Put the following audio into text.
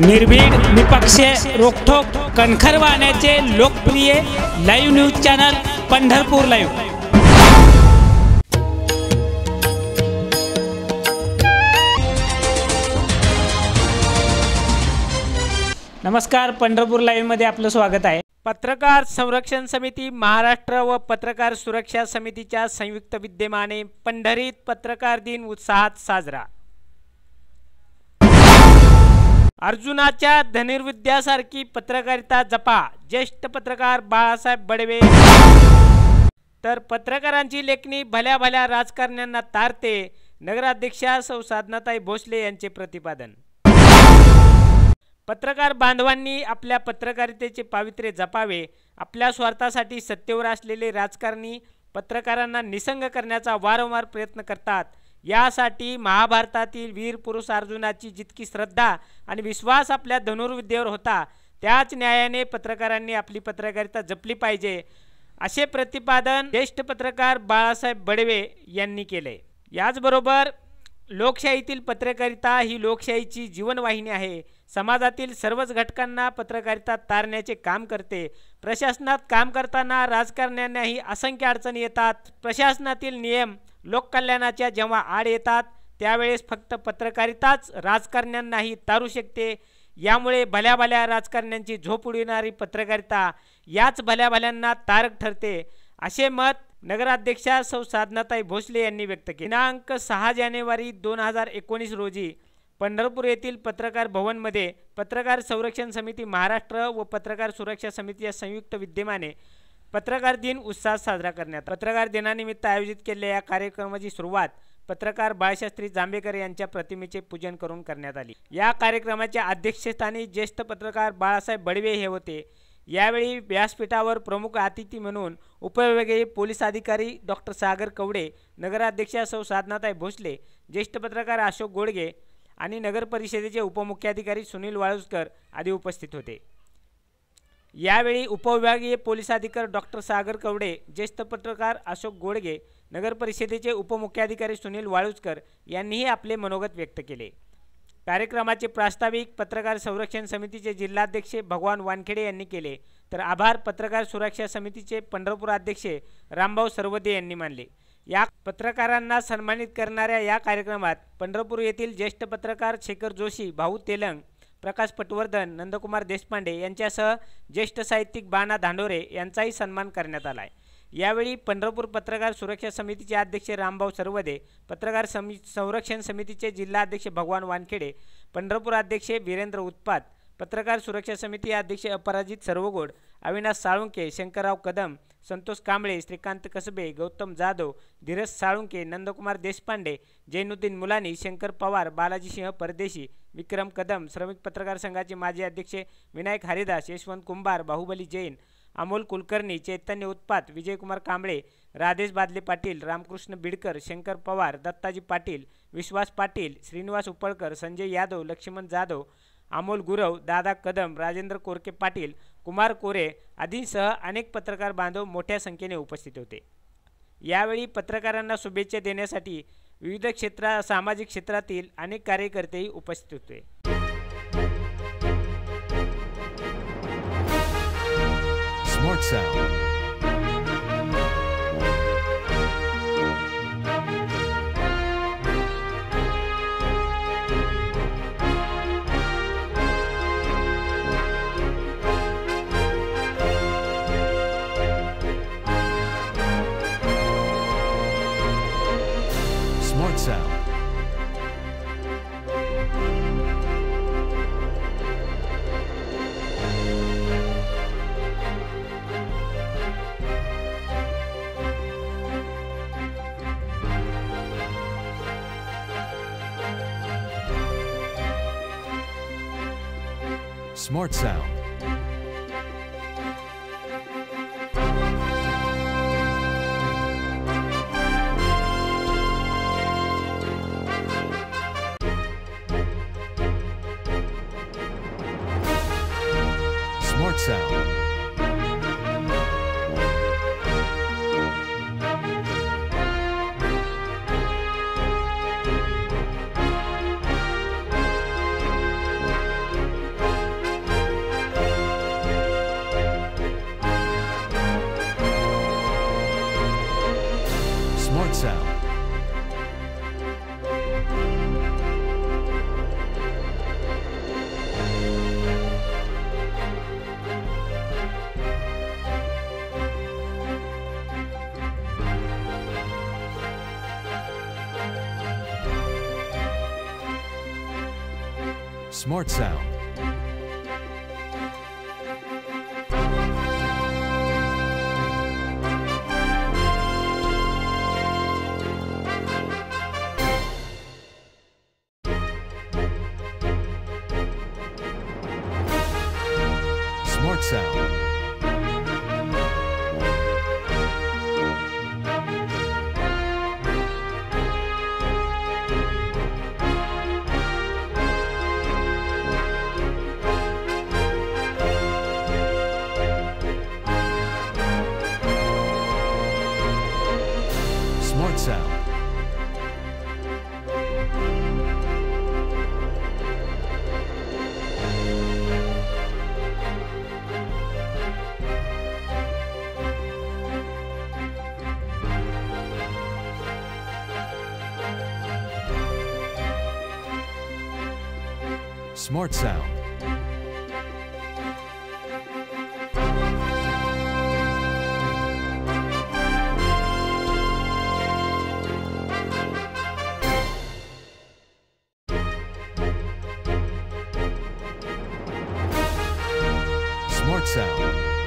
निर्भीड निपक्ष रोखोक कणखर वाहण्याचे लोकप्रिय live news channel Pandharpur live नमस्कार पंढरपूर लाईव्हमध्ये आपलं स्वागत आहे. पत्रकार संरक्षण समिती महाराष्ट्र व पत्रकार सुरक्षा समितीच्या संयुक्त विद्यमाने पंढरीत पत्रकार दिन उत्साहात साजरा. अर्जुनाच्या धनुर्विद्यासारखी पत्रकारिता जपा. ज्येष्ठ पत्रकार बाळासाहेब बडवे. तर पत्रकारांची लेखणी भल्या भल्या राजकारण्यांना तारते. नगराध्यक्षा सौ साधनाताई भोसले यांचे प्रतिपादन. पत्रकार बांधवांनी आपल्या पत्रकारितेचे पावित्र्य जपावे. आपल्या स्वार्थासाठी सत्तेवर असलेले राजकारणी पत्रकारांना निसंग करण्याचा वारंवार प्रयत्न करतात. यासाठी महाभारतातील वीर पुरुष अर्जुनाची जितकी श्रद्धा आणि विश्वास आपल्या धनुर्विद्येवर होता त्याच न्यायाने पत्रकारांनी आपली पत्रकारिता जपली पाहिजे असे प्रतिपादन ज्येष्ठ पत्रकार बाळासाहेब बडवे यांनी केले. याचबरोबर लोकशाहीतील पत्रकारिता ही लोकशाहीची जीवनवाहिनी आहे. समाजातील सर्वच घटकांना पत्रकारिता तारण्याचे काम करते. प्रशासनात काम करताना राजकारण्यांनाही असंख्य अडचणी येतात. प्रशासनातील नियम लोककल्याणाच्या जेव्हा आड येतात त्यावेळेस फक्त पत्रकारिताच राजकारण्यांनाही तारू शकते. यामुळे भल्या भल्या राजकारण्यांची झोप उडविणारी पत्रकारिता याच भल्या भल्यांना तारक ठरते. असे मत नगराध्यक्षा सौ साधनाताई भोसले यांनी व्यक्त केले. दिनांक सहा जानेवारी दोन हजार एकोणीस रोजी पंढरपूर येथील पत्रकार भवनमध्ये पत्रकार संरक्षण समिती महाराष्ट्र व पत्रकार सुरक्षा समितीच्या संयुक्त विद्यमाने पत्रकार दिन उत्साहात साजरा करण्यात पत्रकार दिनानिमित्त आयोजित केलेल्या या कार्यक्रमाची सुरुवात पत्रकार बाळशास्त्री जांभेकर यांच्या प्रतिमेचे पूजन करून करण्यात आली. या कार्यक्रमाच्या अध्यक्षस्थानी ज्येष्ठ पत्रकार बाळासाहेब बडवे हे होते. यावेळी व्यासपीठावर प्रमुख अतिथी म्हणून उपविभागीय पोलीस अधिकारी डॉक्टर सागर कवडे नगराध्यक्षा सौ साधनाताई भोसले ज्येष्ठ पत्रकार अशोक गोडगे आणि नगर परिषदेचे उपमुख्याधिकारी सुनील वाळुसकर आदी उपस्थित होते. यावेळी उपविभागीय पोलीस अधिकारी डॉक्टर सागर कवडे ज्येष्ठ पत्रकार अशोक गोडगे नगर परिषदेचे उपमुख्याधिकारी सुनील वाळुजकर यांनीही आपले मनोगत व्यक्त केले. कार्यक्रमाचे प्रास्ताविक पत्रकार संरक्षण समितीचे जिल्हाध्यक्ष भगवान वानखेडे यांनी केले. तर आभार पत्रकार सुरक्षा समितीचे पंढरपूर अध्यक्ष रामभाऊ सर्वदे यांनी मानले. या पत्रकारांना सन्मानित करणाऱ्या या कार्यक्रमात पंढरपूर येथील ज्येष्ठ पत्रकार शेखर जोशी भाऊ तेलंग प्रकाश पटवर्धन नंदकुमार देशपांडे यांच्यासह ज्येष्ठ साहित्यिक बाणा धांडोरे यांचाही सन्मान करण्यात आला आहे यावेळी पंढरपूर पत्रकार सुरक्षा समितीचे अध्यक्ष रामभाऊ सर्वदे पत्रकार समि संरक्षण समितीचे जिल्हा अध्यक्ष भगवान वानखेडे पंढरपूर अध्यक्ष वीरेंद्र उत्पात पत्रकार सुरक्षा समिती अध्यक्ष अपराजित सर्वगोड अविनाश साळुंके शंकरराव कदम संतोष कांबळे श्रीकांत कसबे गौतम जाधव धीरज साळुंके नंदकुमार देशपांडे जैनुद्दीन मुलानी शंकर पवार बालाजी सिंह परदेशी विक्रम कदम श्रमिक पत्रकार संघाचे माजी अध्यक्ष विनायक हरिदास यशवंत कुंभार बाहुबली जैन अमोल कुलकर्णी चैतन्य उत्पात विजयकुमार कांबळे राधेश बादले पाटील रामकृष्ण बिडकर शंकर पवार दत्ताजी पाटील विश्वास पाटील श्रीनिवास उपळकर संजय यादव लक्ष्मण जाधव अमोल गुरव दादा कदम राजेंद्र कोरके पाटील कुमार कोरे आदींसह अनेक पत्रकार बांधव मोठ्या संख्येने उपस्थित होते. यावेळी पत्रकारांना शुभेच्छा देण्यासाठी विविध क्षेत्रा सामाजिक क्षेत्रातील अनेक कार्यकर्तेही उपस्थित होते. Smart Smart Sound. Smart Sound. Smart Sound. Smart Sound. Smart Sound. Sports Hour.